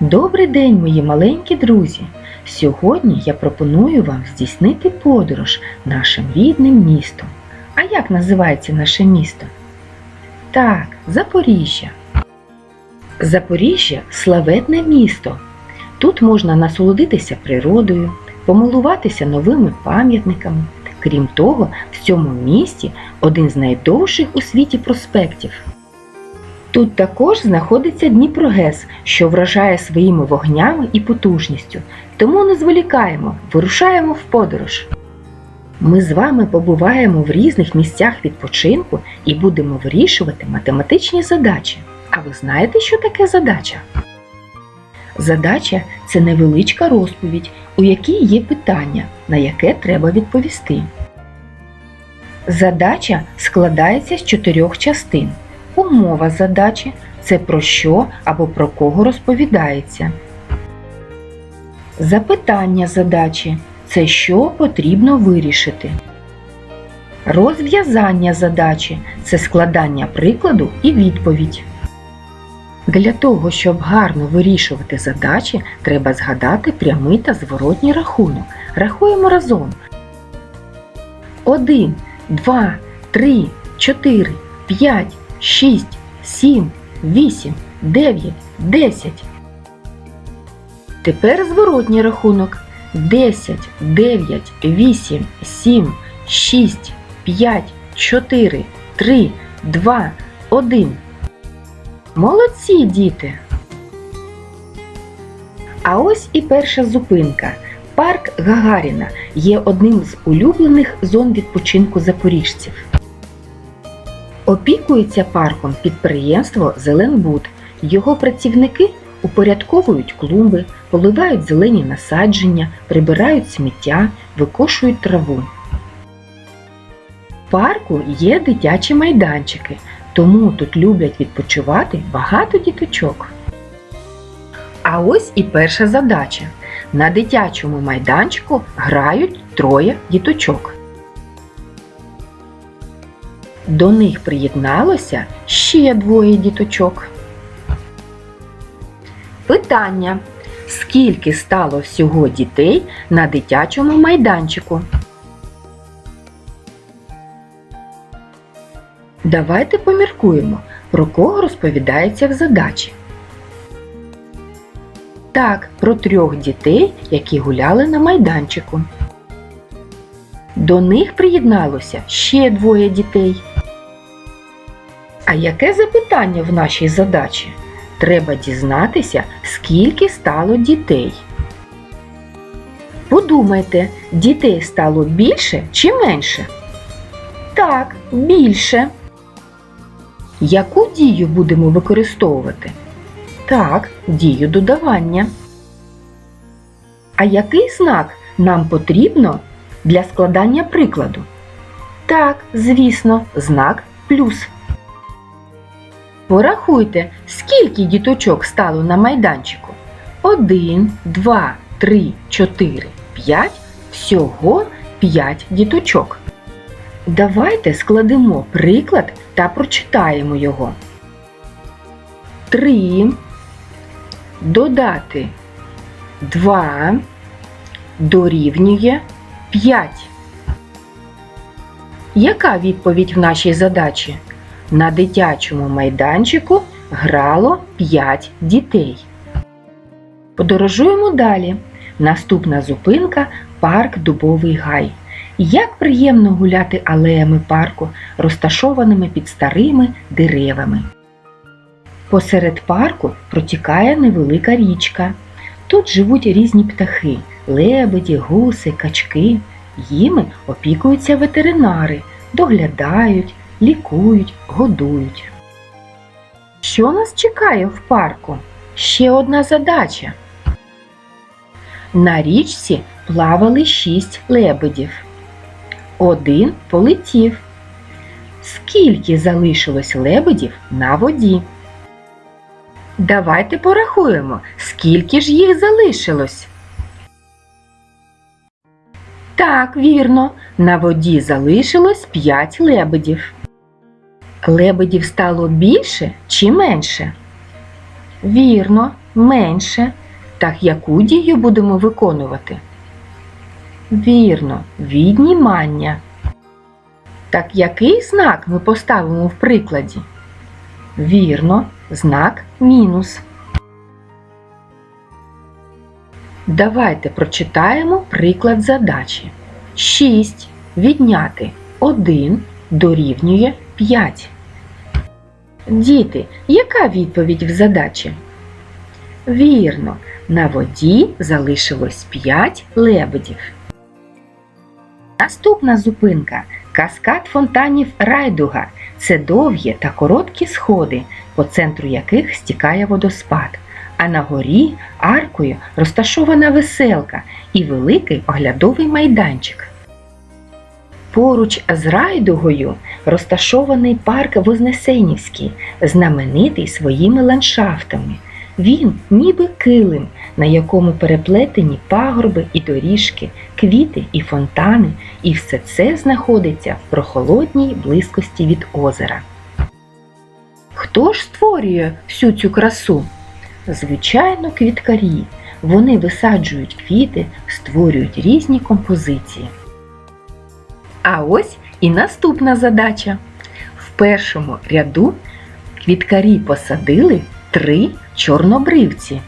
Добрий день, мої маленькі друзі! Сьогодні я пропоную вам здійснити подорож нашим рідним містом. А як називається наше місто? Так, Запоріжжя. Запоріжжя славетне місто. Тут можна насолодитися природою, помилуватися новими пам'ятниками. Крім того, в цьому місті один з найдовших у світі проспектів. Тут також знаходиться Дніпрогес, що вражає своїми вогнями і потужністю. Тому не зволікаємо, вирушаємо в подорож. Ми з вами побуваємо в різних місцях відпочинку і будемо вирішувати математичні задачі. А ви знаєте, що таке задача? Задача це невеличка розповідь, у якій є питання, на яке треба відповісти. Задача складається з чотирьох частин. Умова задачі це про що або про кого розповідається. Запитання задачі це що потрібно вирішити. Розв'язання задачі це складання прикладу і відповідь. Для того, щоб гарно вирішувати задачі, треба згадати прямий та зворотній рахунок. Рахуємо разом. 1, 2, 3, 4, 5, 6, 7, 8, 9, 10. Тепер зворотній рахунок. 10, 9, 8, 7, 6, 5, 4, 3, 2, 1. Молодці, діти! А ось і перша зупинка. Парк Гагаріна є одним з улюблених зон відпочинку запоріжців. Опікується парком підприємство Зеленбуд. Його працівники упорядковують клумби, поливають зелені насадження, прибирають сміття, викошують траву. В парку є дитячі майданчики, тому тут люблять відпочивати багато діточок. А ось і перша задача. На дитячому майданчику грають троє діточок. До них приєдналося ще двоє діточок. Питання. Скільки стало всього дітей на дитячому майданчику? Давайте поміркуємо, про кого розповідається в задачі. Так, про трьох дітей, які гуляли на майданчику. До них приєдналося ще двоє дітей. А яке запитання в нашій задачі? Треба дізнатися, скільки стало дітей. Подумайте, дітей стало більше чи менше? Так, більше. Яку дію будемо використовувати? Так, дію додавання. А який знак нам потрібно для складання прикладу? Так, звісно, знак плюс. Порахуйте, скільки діточок стало на майданчику. Один, два, три, чотири, п'ять. Всього п'ять діточок. Давайте складемо приклад та прочитаємо його. Три. Додати два дорівнює п'ять. Яка відповідь в нашій задачі? На дитячому майданчику грало 5 дітей. Подорожуємо далі. Наступна зупинка парк Дубовий Гай. Як приємно гуляти алеями парку, розташованими під старими деревами. Посеред парку протікає невелика річка. Тут живуть різні птахи лебеді, гуси, качки. Їми опікуються ветеринари, доглядають, лікують, годують. Що нас чекає в парку? Ще одна задача. На річці плавали шість лебедів. Один полетів. Скільки залишилось лебедів на воді? Давайте порахуємо, скільки ж їх залишилось. Так, вірно, на воді залишилось 5 лебедів. Лебедів стало більше чи менше? Вірно, менше. Так яку дію будемо виконувати? Вірно, віднімання. Так який знак ми поставимо в прикладі? Вірно, знак мінус. Давайте прочитаємо приклад задачі. 6 відняти 1 дорівнює 5. Діти, яка відповідь в задачі? Вірно, на воді залишилось 5 лебедів. Наступна зупинка каскад фонтанів Райдуга. Це довгі та короткі сходи, по центру яких стікає водоспад. А на горі аркою розташована веселка і великий оглядовий майданчик. Поруч з Райдугою розташований парк Вознесенівський, знаменитий своїми ландшафтами. Він ніби килим, на якому переплетені пагорби і доріжки, квіти і фонтани, і все це знаходиться в прохолодній близькості від озера. Хто ж створює всю цю красу? Звичайно, квіткарі. Вони висаджують квіти, створюють різні композиції. А ось і наступна задача. В першому ряду квіткарі посадили три чорнобривці.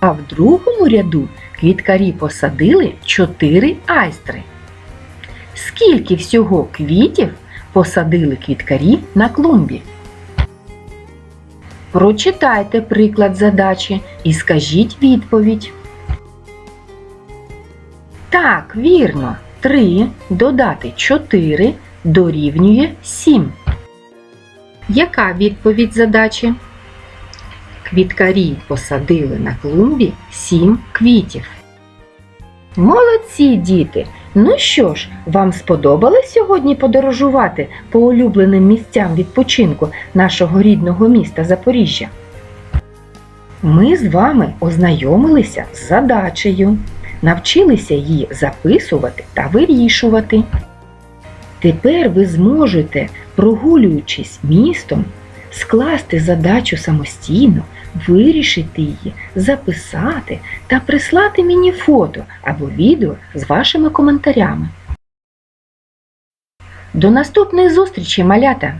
А в другому ряду квіткарі посадили чотири айстри. Скільки всього квітів посадили квіткарі на клумбі? Прочитайте приклад задачі і скажіть відповідь. Так, вірно. 3 додати 4 дорівнює 7. Яка відповідь задачі? Квіткарі посадили на клумбі 7 квітів. Молодці, діти! Ну що ж, вам сподобалось сьогодні подорожувати по улюбленим місцям відпочинку нашого рідного міста Запоріжжя? Ми з вами ознайомилися з задачею навчилися її записувати та вирішувати. Тепер ви зможете, прогулюючись містом, скласти задачу самостійно, вирішити її, записати та прислати мені фото або відео з вашими коментарями. До наступної зустрічі, малята!